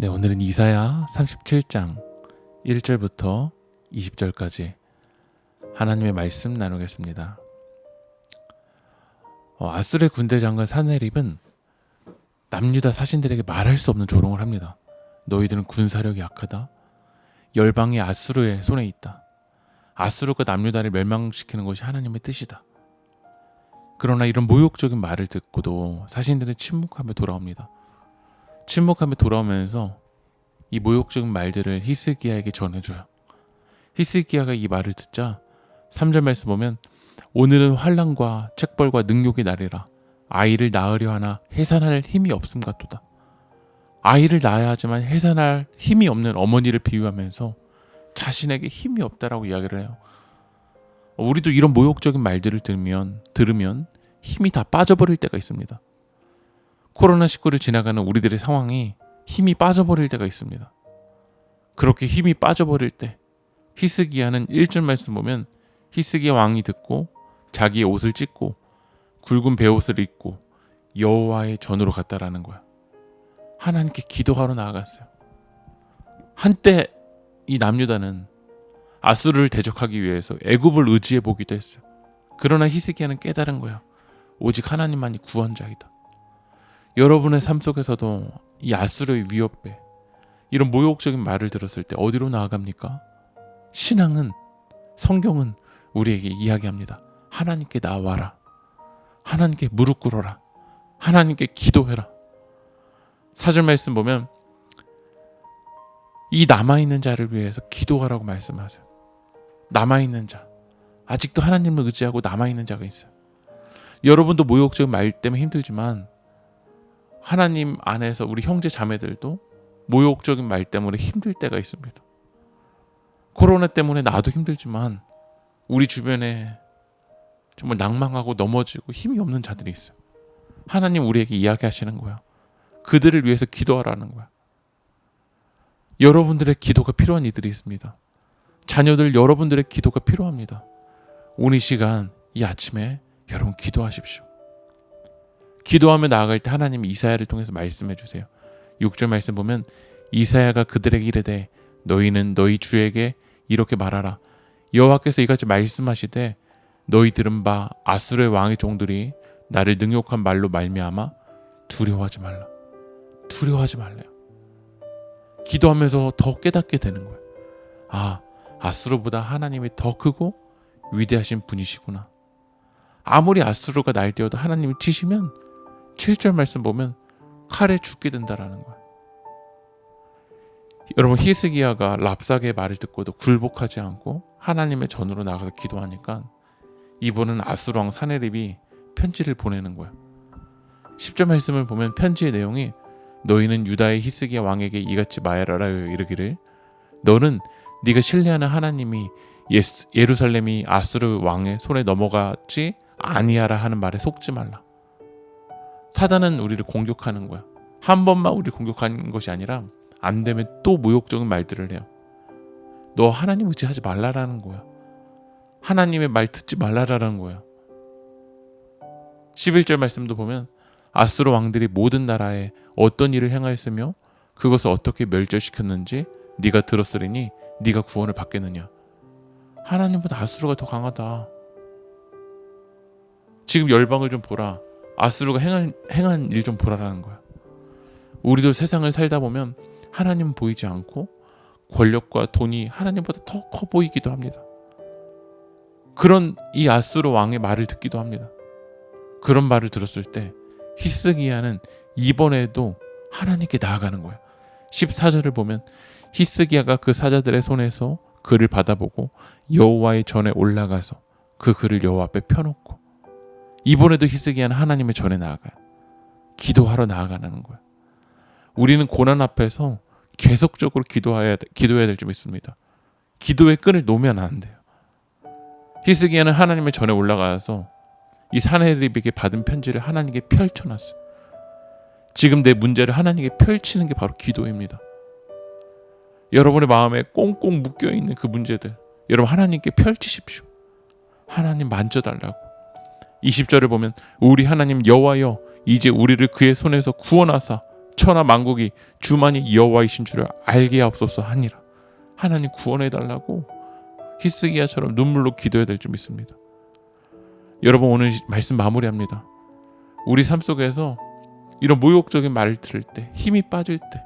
네, 오늘은 이사야 37장 1절부터 20절까지 하나님의 말씀 나누겠습니다. 어, 아수르의 군대 장관 사네립은 남유다 사신들에게 말할 수 없는 조롱을 합니다. 너희들은 군사력이 약하다. 열방이 아수르의 손에 있다. 아수르가 남유다를 멸망시키는 것이 하나님의 뜻이다. 그러나 이런 모욕적인 말을 듣고도 사신들은 침묵하며 돌아옵니다. 침묵하며 돌아오면서 이 모욕적인 말들을 히스기야에게 전해줘요. 히스기야가 이 말을 듣자 3절 말씀 보면 오늘은 환란과 책벌과 능욕의 날이라 아이를 낳으려 하나 해산할 힘이 없음 같도다. 아이를 낳아야 하지만 해산할 힘이 없는 어머니를 비유하면서 자신에게 힘이 없다라고 이야기를 해요. 우리도 이런 모욕적인 말들을 들으면 들으면 힘이 다 빠져버릴 때가 있습니다. 코로나19를 지나가는 우리들의 상황이 힘이 빠져버릴 때가 있습니다. 그렇게 힘이 빠져버릴 때 히스기야는 1절 말씀 보면 히스기야 왕이 듣고 자기의 옷을 찢고 굵은 베옷을 입고 여호와의 전으로 갔다라는 거야. 하나님께 기도하러 나아갔어요. 한때 이 남유다는 아수르를 대적하기 위해서 애굽을 의지해 보기도 했어요. 그러나 히스기야는 깨달은 거야. 오직 하나님만이 구원자이다. 여러분의 삶 속에서도 이 아수르의 위협배 이런 모욕적인 말을 들었을 때 어디로 나아갑니까? 신앙은 성경은 우리에게 이야기합니다. 하나님께 나와라. 하나님께 무릎 꿇어라. 하나님께 기도해라. 사절 말씀 보면 이 남아있는 자를 위해서 기도하라고 말씀하세요. 남아있는 자. 아직도 하나님을 의지하고 남아있는 자가 있어요. 여러분도 모욕적인 말 때문에 힘들지만 하나님 안에서 우리 형제 자매들도 모욕적인 말 때문에 힘들 때가 있습니다. 코로나 때문에 나도 힘들지만 우리 주변에 정말 낭망하고 넘어지고 힘이 없는 자들이 있어요. 하나님 우리에게 이야기하시는 거야. 그들을 위해서 기도하라는 거야. 여러분들의 기도가 필요한 이들이 있습니다. 자녀들 여러분들의 기도가 필요합니다. 오늘 이 시간 이 아침에 여러분 기도하십시오. 기도하며 나아갈 때 하나님이 이사야를 통해서 말씀해 주세요. 6절 말씀 보면 이사야가 그들에게 이르되 너희는 너희 주에게 이렇게 말하라. 여호와께서 이같이 말씀하시되 너희 들은 바 아수르의 왕의 종들이 나를 능욕한 말로 말미암아 두려워하지 말라. 두려워하지 말래요. 기도하면서 더 깨닫게 되는 거예요. 아 아수르보다 하나님이 더 크고 위대하신 분이시구나. 아무리 아수르가 날뛰어도 하나님이 치시면 7절 말씀 보면 칼에 죽게 된다라는 거예요. 여러분 히스기야가 랍삭의 말을 듣고도 굴복하지 않고 하나님의 전으로 나가서 기도하니까 이번은 아수르 왕 사네립이 편지를 보내는 거예요. 10절 말씀을 보면 편지의 내용이 너희는 유다의 히스기야 왕에게 이같이 말하라 이르기를 너는 네가 신뢰하는 하나님이 예스, 예루살렘이 아수르 왕의 손에 넘어가지 아니하라 하는 말에 속지 말라. 사단은 우리를 공격하는 거야. 한 번만 우리 공격하는 것이 아니라 안 되면 또 모욕적인 말들을 해요. 너 하나님 의지하지 말라라는 거야. 하나님의 말 듣지 말라라는 거야. 11절 말씀도 보면 아수르 왕들이 모든 나라에 어떤 일을 행하였으며 그것을 어떻게 멸절시켰는지 네가 들었으리니 네가 구원을 받겠느냐. 하나님보다 아수르가 더 강하다. 지금 열방을 좀 보라. 아수르가 행한, 행한 일 좀 보라라는 거야. 우리도 세상을 살다 보면 하나님 보이지 않고 권력과 돈이 하나님보다 더 커 보이기도 합니다. 그런 이 아수르 왕의 말을 듣기도 합니다. 그런 말을 들었을 때 히스기야는 이번에도 하나님께 나아가는 거야. 14절을 보면 히스기야가 그 사자들의 손에서 글을 받아보고 여호와의 전에 올라가서 그 글을 여호와 앞에 펴놓고 이번에도 히스기야는 하나님의 전에 나아가요. 기도하러 나아가는 거야. 우리는 고난 앞에서 계속적으로 기도해야 기도해야 될 점 있습니다. 기도의 끈을 놓으면 안 돼요. 히스기야는 하나님의 전에 올라가서 이 사내립에게 받은 편지를 하나님께 펼쳐놨어요. 지금 내 문제를 하나님께 펼치는 게 바로 기도입니다. 여러분의 마음에 꽁꽁 묶여 있는 그 문제들, 여러분 하나님께 펼치십시오. 하나님 만져달라고. 20절을 보면 우리 하나님 여호와여 이제 우리를 그의 손에서 구원하사 천하 만국이 주만이 여호와이신 줄을 알게 하옵소서 하니라. 하나님 구원해 달라고 히스기야처럼 눈물로 기도해야 될 줄 믿습니다. 여러분 오늘 말씀 마무리합니다. 우리 삶 속에서 이런 모욕적인 말을 들을 때 힘이 빠질 때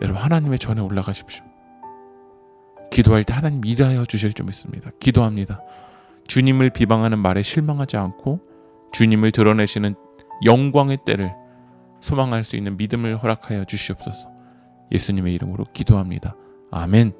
여러분 하나님의 전에 올라가십시오. 기도할 때 하나님 일하여 주실 줄 믿습니다. 기도합니다. 주님을 비방하는 말에 실망하지 않고 주님을 드러내시는 영광의 때를 소망할 수 있는 믿음을 허락하여 주시옵소서. 예수님의 이름으로 기도합니다. 아멘.